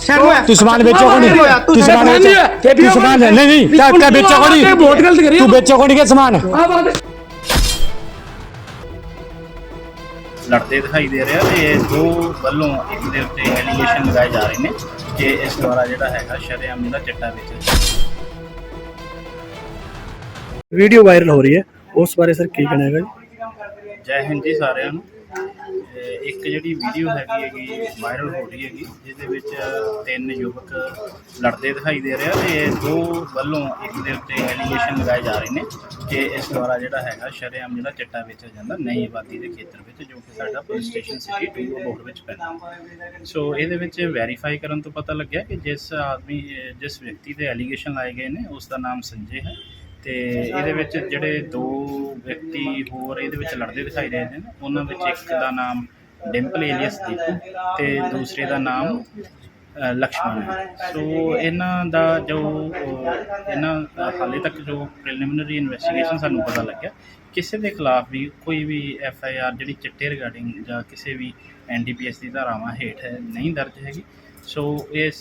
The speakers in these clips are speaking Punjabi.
ਤੂੰ ਸਮਾਨ ਵੇਚੋ ਕੋਣੀ ਤੂੰ ਸਮਾਨ ਵੇਚੋ। ਤੂੰ ਸਮਾਨ ਨਹੀਂ ਨਹੀਂ ਕਿਆ ਕਿਆ ਵੇਚੋ ਕੋਣੀ ਬਹੁਤ ਗਲਤ ਕਰੀ ਤੂੰ ਵੇਚੋ ਕੋਣੀ ਕੇ ਸਮਾਨ? ਆ ਬਾਤ ਲੜਦੇ ਦਿਖਾਈ ਦੇ ਰਿਹਾ ਤੇ ਦੋ ਵੱਲੋਂ ਇੱਕ ਦੇ ਉੱਤੇ ਐਲੀਗੇਸ਼ਨ ਲਗਾਏ ਜਾ ਰਹੇ ਨੇ ਕਿ ਇਸ ਦੁਆਰਾ ਜਿਹੜਾ ਹੈਗਾ ਸ਼ਰੇਆਮ ਜਿਹੜਾ ਚਿੱਟਾ ਵੀਡੀਓ ਵਾਇਰਲ ਹੋ ਰਹੀ ਹੈ। ਉਸ ਬਾਰੇ ਸਰ ਕੀ ਕਹਿਣਾ ਹੈਗਾ ਜੀ? ਜੈ ਹਿੰਦ ਜੀ ਸਾਰਿਆਂ ਨੂੰ। ਇਹ ਇੱਕ ਜਿਹੜੀ ਵੀਡੀਓ ਹੈਗੀ ਹੈਗੀ ਵਾਇਰਲ ਹੋ ਰਹੀ ਹੈਗੀ, ਜਿਹਦੇ ਵਿੱਚ ਤਿੰਨ ਯੁਵਕ ਲੜਦੇ ਦਿਖਾਈ ਦੇ ਰਿਹਾ ਤੇ ਦੋ ਵੱਲੋਂ ਇੱਕ ਦੇ ਉੱਤੇ ਐਲੀਗੇਸ਼ਨ ਲਗਾਏ ਜਾ ਰਹੇ ਨੇ ਕਿ ਇਸ ਦੁਆਰਾ ਜਿਹੜਾ ਹੈਗਾ ਸ਼ਰੇਆਮ ਜਿਹੜਾ ਚਿੱਟਾ ਵੇਚਿਆ ਜਾਂਦਾ ਨਈ ਆਬਾਦੀ ਦੇ ਖੇਤਰ ਵਿੱਚ, ਜੋ ਕਿ ਸਾਡਾ ਪੁਲਿਸ ਸਟੇਸ਼ਨ ਸਿਟੀ 2 ਬੋਰਡ ਵਿੱਚ ਪੈਂਦਾ। ਸੋ ਇਹਦੇ ਵਿੱਚ ਵੈਰੀਫਾਈ ਕਰਨ ਤੋਂ ਪਤਾ ਲੱਗਿਆ ਕਿ ਜਿਸ ਆਦਮੀ, ਜਿਸ ਵਿਅਕਤੀ ਤੇ ਐਲੀਗੇਸ਼ਨ ਲਾਏ ਗਏ ਨੇ, ਉਸ ਦਾ ਨਾਮ ਸੰਜੇ ਹੈ। ਤੇ ਇਹਦੇ ਵਿੱਚ ਜਿਹੜੇ ਦੋ ਵਿਅਕਤੀ ਹੋਰ ਇਹਦੇ ਵਿੱਚ ਲੜਦੇ ਦਿਖਾਈ ਦੇ ਰਹੇ ਨੇ, ਉਹਨਾਂ ਵਿੱਚ ਇੱਕ ਦਾ ਨਾਮ ਡਿੰਪਲ ਏਲੀਅਸ ਦੀਪੂ ਤੇ ਦੂਸਰੇ ਦਾ ਨਾਮ ਲਕਸ਼ਮਣ ਸੋ ਇਹਨਾਂ ਦਾ ਜੋ, ਇਹਨਾਂ ਹਾਲੇ ਤੱਕ ਜੋ ਪ੍ਰੀਲਿਮਿਨਰੀ ਇਨਵੈਸਟੀਗੇਸ਼ਨ ਸਾਨੂੰ ਪਤਾ ਲੱਗਿਆ, ਕਿਸੇ ਦੇ ਖਿਲਾਫ ਵੀ ਕੋਈ ਵੀ ਐਫ ਆਈ ਆਰ ਜਿਹੜੀ ਚਿੱਟੇ ਰਿਗਾਰਡਿੰਗ ਜਾਂ ਕਿਸੇ ਵੀ ਐਨ ਡੀ ਪੀ ਐਸ ਦੀ ਧਾਰਾਵਾਂ ਹੇਠ ਨਹੀਂ ਦਰਜ ਹੈਗੀ। ਸੋ ਇਸ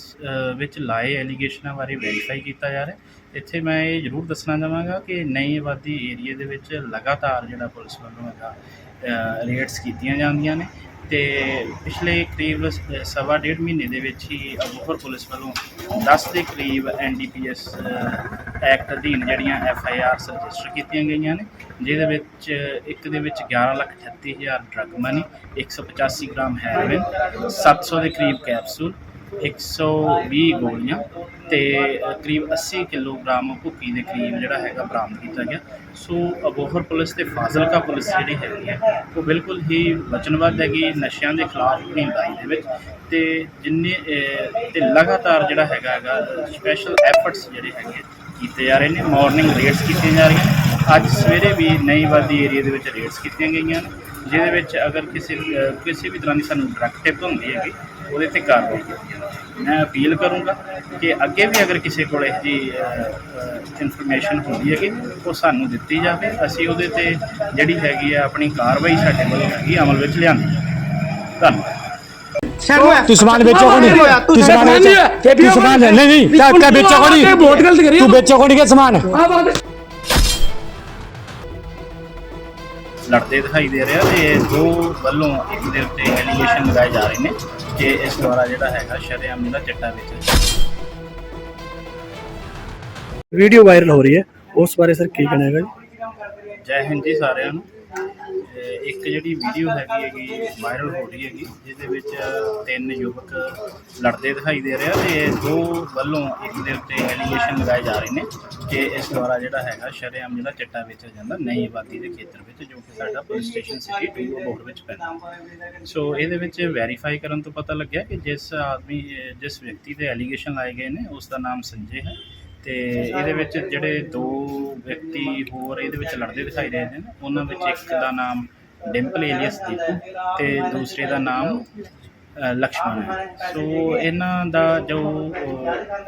ਵਿੱਚ ਲਾਏ ਐਲੀਗੇਸ਼ਨਾਂ ਬਾਰੇ ਵੈਰੀਫਾਈ ਕੀਤਾ ਜਾ ਰਿਹਾ ਇੱਥੇ ਮੈਂ ਇਹ ਜ਼ਰੂਰ ਦੱਸਣਾ ਚਾਹਾਂਗਾ ਕਿ ਨਈ ਆਬਾਦੀ ਏਰੀਏ ਦੇ ਵਿੱਚ ਲਗਾਤਾਰ ਜਿਹੜਾ ਪੁਲਿਸ ਵੱਲੋਂ ਹੈਗਾ ਰੇਡਸ ਕੀਤੀਆਂ ਜਾਂਦੀਆਂ ਨੇ। ਤੇ ਪਿਛਲੇ ਕਰੀਬ ਸਵਾ ਡੇਢ ਮਹੀਨੇ ਦੇ ਵਿੱਚ ਹੀ ਅਬੋਹਰ ਪੁਲਿਸ ਵੱਲੋਂ 10 ਦੇ ਕਰੀਬ ਐਨਡੀਪੀਐਸ ਐਕਟ ਅਧੀਨ ਜਿਹੜੀਆਂ ਐਫ ਆਈ ਆਰਸ ਰਜਿਸਟਰ ਕੀਤੀਆਂ ਗਈਆਂ ਨੇ, ਜਿਹਦੇ ਵਿੱਚ ਇੱਕ ਦੇ ਵਿੱਚ 11 ਲੱਖ 38 ਹਜ਼ਾਰ ਡਰੱਗ ਮਨੀ 185 ਗ੍ਰਾਮ ਹੈਰੋਇਨ 700 ਦੇ ਕਰੀਬ ਕੈਪਸੂਲ 120 ਗੋਲੀਆਂ ਤੇ ਕਰੀਬ 80 ਕਿਲੋਗ੍ਰਾਮ ਭੁੱਕੀ ਦੇ ਕਰੀਬ ਜਿਹੜਾ ਹੈਗਾ ਬਰਾਮਦ ਕੀਤਾ ਗਿਆ। ਸੋ ਅਬੋਹਰ ਪੁਲਿਸ ਤੇ ਫਾਜ਼ਿਲਕਾ ਪੁਲਿਸ ਜਿਹੜੀ ਹੈਗੀ ਹੈ ਉਹ ਬਿਲਕੁਲ ਹੀ ਵਚਨਬੱਧ ਹੈਗੀ ਨਸ਼ਿਆਂ ਦੇ ਖਿਲਾਫ ਆਪਣੀ ਲੜਾਈ ਦੇ ਵਿੱਚ ਤੇ ਜਿੰਨੇ ਅ, ਤੇ ਲਗਾਤਾਰ ਜਿਹੜਾ ਹੈਗਾ ਹੈਗਾ ਸਪੈਸ਼ਲ ਐਫਰਟਸ ਜਿਹੜੇ ਹੈਗੇ ਕੀਤੇ ਜਾ ਰਹੇ ਨੇ। ਮਾਰਨਿੰਗ ਰੇਡਸ ਕੀਤੀਆਂ ਜਾ ਰਹੀਆਂ। ਅੱਜ ਸਵੇਰੇ ਵੀ ਨਈ ਵਾਦੀ ਏਰੀਆ ਦੇ ਵਿੱਚ ਰੇਡਸ ਕੀਤੀਆਂ ਗਈਆਂ। ਨੇ ਜਿਹਦੇ ਵਿੱਚ ਅਗਰ ਕਿਸੇ ਕਿਸੇ ਵੀ ਤਰ੍ਹਾਂ ਦੀ ਸਾਨੂੰ ਡਰੱਗ ਟਿਪ ਹੁੰਦੀ ਹੈਗੀ ਉਹਦੇ ਤੇ ਕਾਰਵਾਈ ਕੀਤੀ ਜਾਵੇ ਮੈਂ ਅਪੀਲ ਕਰੂੰਗਾ ਕਿ ਅੱਗੇ ਵੀ ਅਗਰ ਕਿਸੇ ਕੋਲ ਇਹ ਜੀ ਇਨਫੋਰਮੇਸ਼ਨ ਹੁੰਦੀ ਹੈਗੀ ਉਹ ਸਾਨੂੰ ਦਿੱਤੀ ਜਾਵੇ। ਅਸੀਂ ਉਹਦੇ ਤੇ ਜਿਹੜੀ ਹੈਗੀ ਆ ਆਪਣੀ ਕਾਰਵਾਈ ਸਾਡੇ ਵੱਲੋਂ ਹੈਗੀ ਅਮਲ ਵਿੱਚ ਲਿਆਂਦੀ ਧੰਨਵਾਦ। ਤੂੰ ਸਮਾਨ ਵੇਚੋ ਕੋਣੀ। ਤੂੰ ਸਮਾਨ ਵੇਚੋ। ਤੂੰ ਸਮਾਨ ਨਹੀਂ ਨਹੀਂ ਕਿਆ ਵੇਚੋ ਕੋਣੀ। ਬਹੁਤ ਗਲਤ ਕਰੀ ਤੂੰ ਵੇਚੋ ਕੋਣੀ ਕੇ ਸਮਾਨ। ਲੜਦੇ ਦਿਖਾਈ ਦੇ ਰਿਹਾ ਤੇ ਦੋ ਵੱਲੋਂ ਇੱਕ ਦੇ ਉੱਤੇ ਐਲੀਗੇਸ਼ਨ ਲਗਾਏ ਜਾ ਰਹੇ ਨੇ ਕਿ ਇਸ ਦੁਆਰਾ ਜਿਹੜਾ ਹੈਗਾ ਸ਼ਰੇਆਮ ਜਿਹੜਾ ਚਿੱਟਾ ਵੇਚਿਆ ਵੀਡੀਓ ਵਾਇਰਲ ਹੋ ਰਹੀ ਹੈ। ਉਸ ਬਾਰੇ ਸਰ ਕੀ ਕਹਿਣਾ ਹੈਗਾ ਜੀ? ਜੈ ਹਿੰਦ ਜੀ ਸਾਰਿਆਂ ਨੂੰ। ਇੱਕ ਜਿਹੜੀ ਵੀਡੀਓ ਹੈਗੀ ਹੈਗੀ ਵਾਇਰਲ ਹੋ ਰਹੀ ਹੈਗੀ, ਜਿਹਦੇ ਵਿੱਚ ਤਿੰਨ ਯੁਵਕ ਲੜਦੇ ਦਿਖਾਈ ਦੇ ਰਿਹਾ ਤੇ ਦੋ ਵੱਲੋਂ ਇੱਕ ਦੇ ਉੱਤੇ ਐਲੀਗੇਸ਼ਨ ਲਗਾਏ ਜਾ ਰਹੇ ਨੇ ਕਿ ਇਸ ਦੁਆਰਾ ਜਿਹੜਾ ਹੈਗਾ ਸ਼ਰੇਆਮ ਜਿਹੜਾ ਚਿੱਟਾ ਵੇਚਿਆ ਜਾਂਦਾ ਨਈ ਆਬਾਦੀ ਦੇ ਖੇਤਰ ਵਿੱਚ, ਜੋ ਕਿ ਸਾਡਾ ਪੁਲਿਸ ਸਟੇਸ਼ਨ ਸਿਟੀ 2 ਬੋਰਡ ਵਿੱਚ ਪੈਂਦਾ। ਸੋ ਇਹਦੇ ਵਿੱਚ ਵੈਰੀਫਾਈ ਕਰਨ ਤੋਂ ਪਤਾ ਲੱਗਿਆ ਕਿ ਜਿਸ ਆਦਮੀ, ਜਿਸ ਵਿਅਕਤੀ ਤੇ ਐਲੀਗੇਸ਼ਨ ਲਾਏ ਗਏ ਨੇ, ਉਸ ਦਾ ਨਾਮ ਸੰਜੇ ਹੈ। ਤੇ ਇਹਦੇ ਵਿੱਚ ਜਿਹੜੇ ਦੋ ਵਿਅਕਤੀ ਹੋਰ ਇਹਦੇ ਵਿੱਚ ਲੜਦੇ ਦਿਖਾਈ ਦੇ ਰਹੇ ਨੇ। ਉਹਨਾਂ ਵਿੱਚ ਇੱਕ ਦਾ ਨਾਮ ਡਿੰਪਲ ਏਲੀਅਸ ਦੀਪੂ ਤੇ ਦੂਸਰੇ ਦਾ ਨਾਮ ਲਕਸ਼ਮਣ। ਹੈ ਸੋ ਇਹਨਾਂ ਦਾ ਜੋ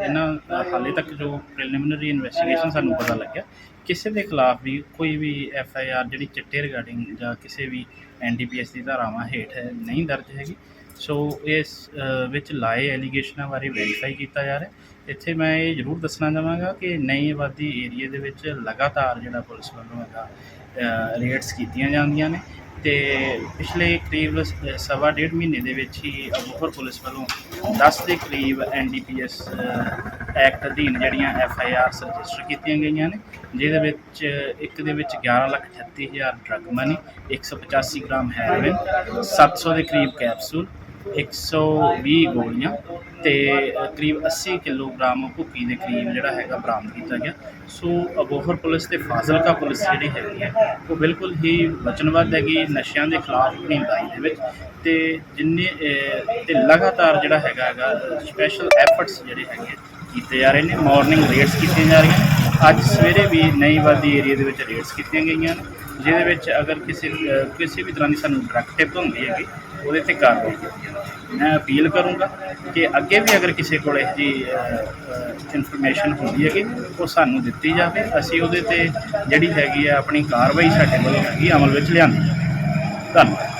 ਇਹਨਾਂ ਹਾਲੇ ਤੱਕ ਜੋ ਪ੍ਰੀਲਿਮਿਨਰੀ ਇਨਵੈਸਟੀਗੇਸ਼ਨ ਸਾਨੂੰ ਪਤਾ ਲੱਗਿਆ, ਕਿਸੇ ਦੇ ਖਿਲਾਫ ਵੀ ਕੋਈ ਵੀ ਐਫ ਆਈ ਆਰ ਜਿਹੜੀ ਚਿੱਟੇ ਰਿਗਾਰਡਿੰਗ ਜਾਂ ਕਿਸੇ ਵੀ ਐਨ ਡੀ ਪੀ ਐਸ ਦੀ ਧਾਰਾਵਾਂ ਹੇਠ ਨਹੀਂ ਦਰਜ ਹੈਗੀ। ਸੋ ਇਸ ਵਿੱਚ ਲਾਏ ਐਲੀਗੇਸ਼ਨਾਂ ਬਾਰੇ ਵੈਰੀਫਾਈ ਕੀਤਾ ਜਾ ਰਿਹਾ। ਇੱਥੇ ਮੈਂ ਇਹ ਜ਼ਰੂਰ ਦੱਸਣਾ ਚਾਹਾਂਗਾ ਕਿ ਨਈ ਆਬਾਦੀ ਏਰੀਏ ਦੇ ਵਿੱਚ ਲਗਾਤਾਰ ਜਿਹੜਾ ਪੁਲਿਸ ਵੱਲੋਂ ਹੈਗਾ ਰੇਡਸ ਕੀਤੀਆਂ ਜਾਂਦੀਆਂ ਨੇ। ਤੇ ਪਿਛਲੇ ਕਰੀਬ ਸਵਾ ਡੇਢ ਮਹੀਨੇ ਦੇ ਵਿੱਚ ਹੀ ਅਬੋਹਰ ਪੁਲਿਸ ਵੱਲੋਂ 10 ਦੇ ਕਰੀਬ ਐਨਡੀਪੀਐਸ ਐਕਟ ਅਧੀਨ ਜਿਹੜੀਆਂ ਐਫ ਆਈ ਆਰਸ ਰਜਿਸਟਰ ਕੀਤੀਆਂ ਗਈਆਂ ਨੇ, ਜਿਹਦੇ ਵਿੱਚ ਇੱਕ ਦੇ ਵਿੱਚ 11 ਲੱਖ 38 ਹਜ਼ਾਰ ਡਰੱਗ ਮਨੀ 185 ਗ੍ਰਾਮ ਹੈਰੋਇਨ 700 ਦੇ ਕਰੀਬ ਕੈਪਸੂਲ 120 ਗੋਲੀਆਂ ਤੇ ਕਰੀਬ 80 ਕਿਲੋਗ੍ਰਾਮ ਭੁੱਕੀ ਦੇ ਕਰੀਬ ਜਿਹੜਾ ਹੈਗਾ ਬਰਾਮਦ ਕੀਤਾ ਗਿਆ। ਸੋ ਅਬੋਹਰ ਪੁਲਿਸ ਤੇ ਫਾਜ਼ਿਲਕਾ ਪੁਲਿਸ ਜਿਹੜੀ ਹੈਗੀ ਹੈ ਉਹ ਬਿਲਕੁਲ ਹੀ ਵਚਨਬੱਧ ਹੈਗੀ ਨਸ਼ਿਆਂ ਦੇ ਖਿਲਾਫ ਆਪਣੀ ਦੇ ਵਿੱਚ ਤੇ ਜਿੰਨੇ ਅ, ਤੇ ਲਗਾਤਾਰ ਜਿਹੜਾ ਹੈਗਾ ਹੈਗਾ ਸਪੈਸ਼ਲ ਐਫਰਟਸ ਜਿਹੜੇ ਹੈਗੇ ਕੀਤੇ ਜਾ ਰਹੇ ਨੇ ਮਾਰਨਿੰਗ ਰੇਡਸ ਕੀਤੀਆਂ ਜਾ ਰਹੀਆਂ। ਅੱਜ ਸਵੇਰੇ ਵੀ ਨਈ ਵਾਦੀ ਏਰੀਆ ਦੇ ਵਿੱਚ ਰੇਡਸ ਕੀਤੀਆਂ ਗਈਆਂ। ਨੇ ਜਿਹਦੇ ਵਿੱਚ ਅਗਰ ਕਿਸੇ ਕਿਸੇ ਵੀ ਤਰ੍ਹਾਂ ਦੀ ਸਾਨੂੰ ਡਰੱਗ ਟਿਪ ਹੁੰਦੀ ਹੈਗੀ ਉਹਦੇ ਤੇ ਕਾਰਵਾਈ ਕੀਤੀ ਮੈਂ ਅਪੀਲ ਕਰੂੰਗਾ ਕਿ ਅੱਗੇ ਵੀ ਅਗਰ ਕਿਸੇ ਕੋਲ ਇਹ ਜੀ ਇਨਫੋਰਮੇਸ਼ਨ ਹੁੰਦੀ ਹੈਗੀ, ਉਹ ਸਾਨੂੰ ਦਿੱਤੀ ਜਾਵੇ। ਅਸੀਂ ਉਹਦੇ ਤੇ ਜਿਹੜੀ ਹੈਗੀ ਆ ਆਪਣੀ ਕਾਰਵਾਈ ਸਾਡੇ ਵੱਲੋਂ ਹੈਗੀ, ਅਮਲ ਵਿੱਚ ਲਿਆਂਦੀ ਧੰਨਵਾਦ।